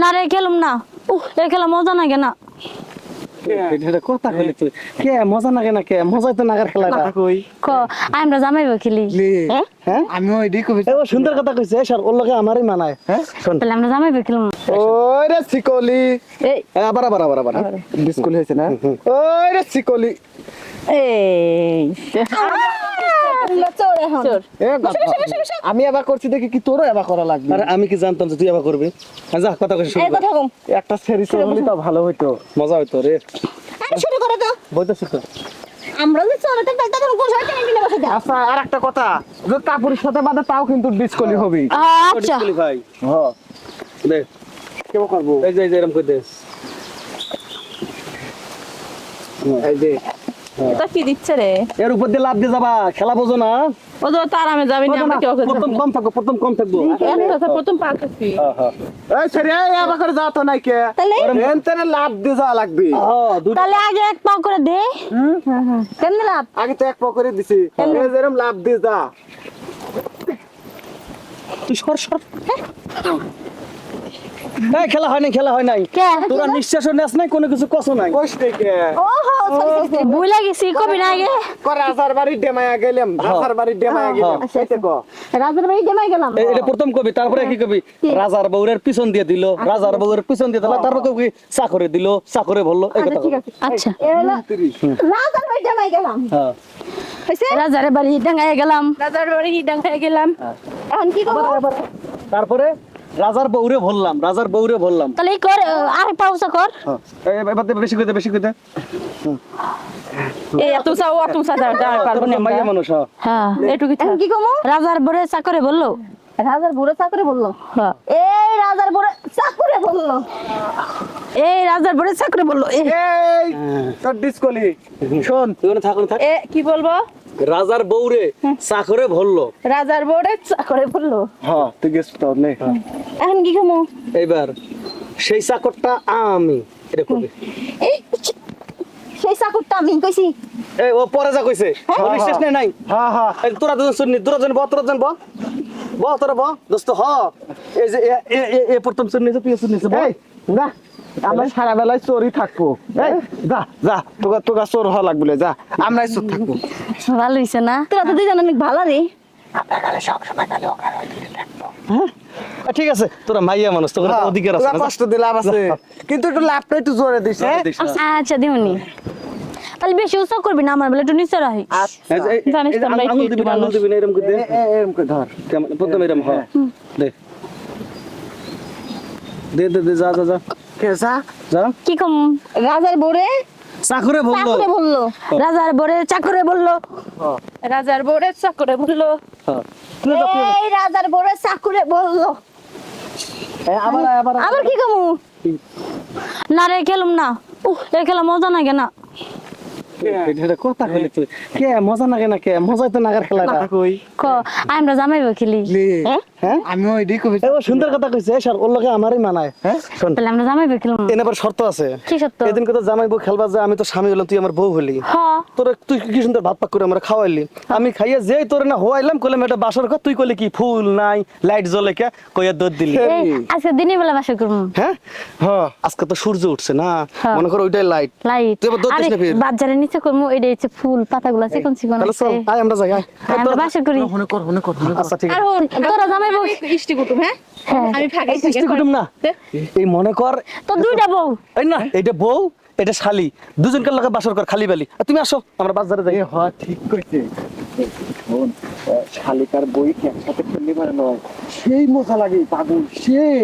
না রে খেলুম না। উহ এ খেলা মজা না। এটা কথা কইলি তুই। কে মজা লাগে না কে? মজাই তো নাগার খেলাটা কই? ক আমরা জামাইব খেলি। হ্যাঁ? আমি ওইটাই কই এ ও সুন্দর কথা কইছে। স্যার ওর লগে আমারই মানায়। হ্যাঁ? শোন। তাহলে আমরা জামাইব খেলুম ওই রে সিকলি এই। আবার আবার আবার আবার হ্যাঁ? ডিসকুল না? ওই রে সিকলি এই। আমি এবার করছি দেখি কি তোরও এবার করা লাগবে। আরে আমি কি জানতাম যে তুই আবার করবি? হ্যাঁ যা কথা কইছিস কথা কম একটা সেরিস হলে তো ভালো হইতো। মজা হইতো রে। শুরু করে দাও। বইতেছিস তো। আমরা যে চোরটা দেখতে তখন কোন সময় টেনে টেনে বসে আচ্ছা আর একটা কথা যদি কাপড়ের সাথে বাঁধে তাও কিন্তু ডিসকলি হবি আচ্ছা। ভাই। হ্যাঁ দে। কেমন করব? এই যে এরকম কই দে। এই যে তা কি দিচ্ছে রে? এর উপর দিয়ে লাভ দিয়ে যাবা খেলা বোঝো না। ও তো তার আমি যাবি না আমরা কেউ প্রথম কম থাকব প্রথম কম থাকব। প্রথম পারতেছি হ্যাঁ হ্যাঁ এই সেরি এই এবার করে যাও তো নাই কে তাহলে এনতেনে লাভ দিয়ে যাওয়া লাগবে। হ্যাঁ দুটো তাহলে আগে এক পাও করে দে। কেমনে লাভ? আগে তো এক পা করে দিছি। এই যেরকম লাভ দিয়ে যা। তুই সর সর। এই খেলা হয় নাই খেলা হয় নাই। কে? তোরা নিঃশ্বাসও নেস নাই কোনো কিছু কষ্ট নাই। কইস থেকে বুই লাগিছি কবি না আগে। করে রাজার বাড়ি ডেমায়া গেলাম রাজার বাড়ি ডেমায়া গেলাম। রাজার বাড়ি জমাই গেলাম। এটা প্রথম কবি তারপরে কি কবি? রাজার বউরের পিছন দিয়ে দিল রাজার বউরের পিছন দিয়ে দিল তারপর কবি চাকরে দিল চাকরে বলল এই কথা আচ্ছা। রাজার বাড়ি জামাই গেলাম। হ্যাঁ রাজার বাড়ি ডাঙ্গায় গেলাম। রাজার বাড়ি হিডাং হয়ে। গেলাম এখন কি করব? তারপরে? রাজার বউরে বললাম রাজার বউরে বললাম। তাহলে এই কর আরেক পাউসা কর। হ্যাঁ। এই, এবার বেশি করে বেশি করে এই এত চাও অত চা দাও দাও পারব না মাইয়া মানুষ হ্যাঁ। হ্যাঁ এটুকু কি করব রাজার বরে চাকরে বলল? রাজার বুড়ো চাকরে বলল? হ্যাঁ। এই রাজার বুড়ো চাকরে বলল। এই রাজার বরে চাকরে বলল এ এই তোর ডিসকলি। শোন। তুই ওখানে থাক থাক। এ কি বলব? রাজার বউরে চাকরে ভরলো রাজার বোর্ডে করে বলল। হ্যাঁ তুই গেছ তো নে। এখন কি করব এইবার সেই চাকরটা আমি এটা কবি। এই সেই চাকরটা আমি কইছি। এই ও পরে যা কইছে। ও নিঃশ্বাস নেই নাই? হ্যাঁ হ্যাঁ এই তোরা দুজন শুননি তোরা জন ব জন ব। ব তোরা ব। দোস্ত হ। এই যে এ- এ- এ- এ প্রথম শুননি তুই শুননি ব? এই না আমরা সারা বেলায় চোরই থাকব। এই যা যা। তোকা তোকা চোর হওয়া লাগবে যা। আমরাই চোর থাকব। ভালো হইছে না? তোরা তো দুজন অনেক ভালো রে। আ, ঠিক আছে তোরা মাইয়া মানুষ তোর হ্যাঁ, অধিকার আছে না, কষ্ট দিলে লাভ আছে। কিন্তু একটু লাভটা একটু জোরে দিস হ্যাঁ। আচ্ছা দিওনি তাহলে বেশি উৎসাহ করবি না আমার বেলা একটু নিচে রাহি এই জানিস তো আমরা আঙুল দিবি না, আঙুল দিবি না, এরম করে দে। এ- এ- করে ধর। কেমন- প্রথম এরম হ। দে। দে দে দে যা যা যা। কে যা? কি কম? রাজার বুড়ে চাকরে বলল। চাকরে বলল। রাজার বরে চাকরে বলল। রাজার বোরের চাকরে বলল। হ্যাঁ। এই রাজার বোরের চাকরে বলল। আবার কি কমু? না রে খেলুম না। উহ এ খেলা মজা লাগে না। কথা কইলি তুই? কে মজা লাগে না কে? মজাই তো নাগার খেলাটা। কই। ক আমরা জামাইব খেলি। হ্যাঁ আমি ওইটাই কই এ ও সুন্দর কথা কইছে স্যার ওর লগে আমারই মানায়। হ্যাঁ? শোন। তাহলে আমরা জামাইব খেলুম এনে আবার শর্ত আছে। কি সত্য এদিন কথা জামাই বউ খেলবা যে আমি তো স্বামী হলাম তুই আমার বউ হলি। তোর তুই কি সুন্দর ভাত পাক করে আমরা খাওয়াইলি। আমি খাইয়ে যেই তোর না হওয়াইলাম কইলাম এটা বাসর ঘর তুই কইলে কি ফুল নাই লাইট জ্বলে কে কইয়া দুধ দিলি। এই আজকে দিনের বেলা বাসা করুম হ্যাঁ? হ্যাঁ আজকে তো সূর্য উঠছে না। হ্যাঁ। মনে করো ওইটাই লাইট লাইট তুই এবার দুধ দিস না ফির। বাজারে নিচে করব এটা হচ্ছে ফুল পাতাগুলা চিকন চিকন আছে। আয় আমরা যাই আয়। হ্যাঁ, আমরা বাসা করি। মনে কর মনে কর আচ্ছা ঠিক আছে। তোরা জামাইব ইষ্টি কুটুম হ্যাঁ? হ্যাঁ। আমি সৃষ্টি কুটুম না। এই মনে কর তো দুইটা বউ। এই না এটা বউ এটা শালি। দুজনকার লগে বাসর কর খালি বালি। আর তুমি আসো আমরা বাজারে যাই। এ হ ঠিক কইছে। শালিকার বই কি একসাথে খেললে মানে নয়? সেই মজা লাগে পাগল সেই।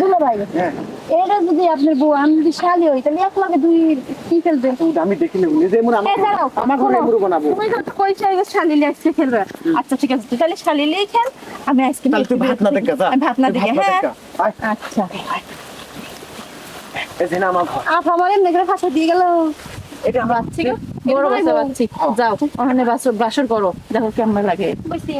দুলো ভাই হ্যাঁ। এটা যদি আপনার বউ আমি যদি শালি হই তাহলে এক লগে দুই কি ফেলবে আমি দেখি নিজে মনে দাঁড়াও, আমার ঘরে। বানাবো তুমি তো কইছো এই শালিলে আজকে খেলবে। আচ্ছা ঠিক আছে তুই তাহলে শালিলেই খেল আমি আজকে তাহলে তুই ভাত না দেখে ভাত না হ্যাঁ? আচ্ছা। আমার ঘর। আপ আমার এমনি করে ফাঁসা দিয়ে গেল। এটা বাচ্চি বড় বাচ্চা বাচ্চি। যাও ওখানে বাসর বাসর করো। দেখো কেমন লাগে। বুঝছি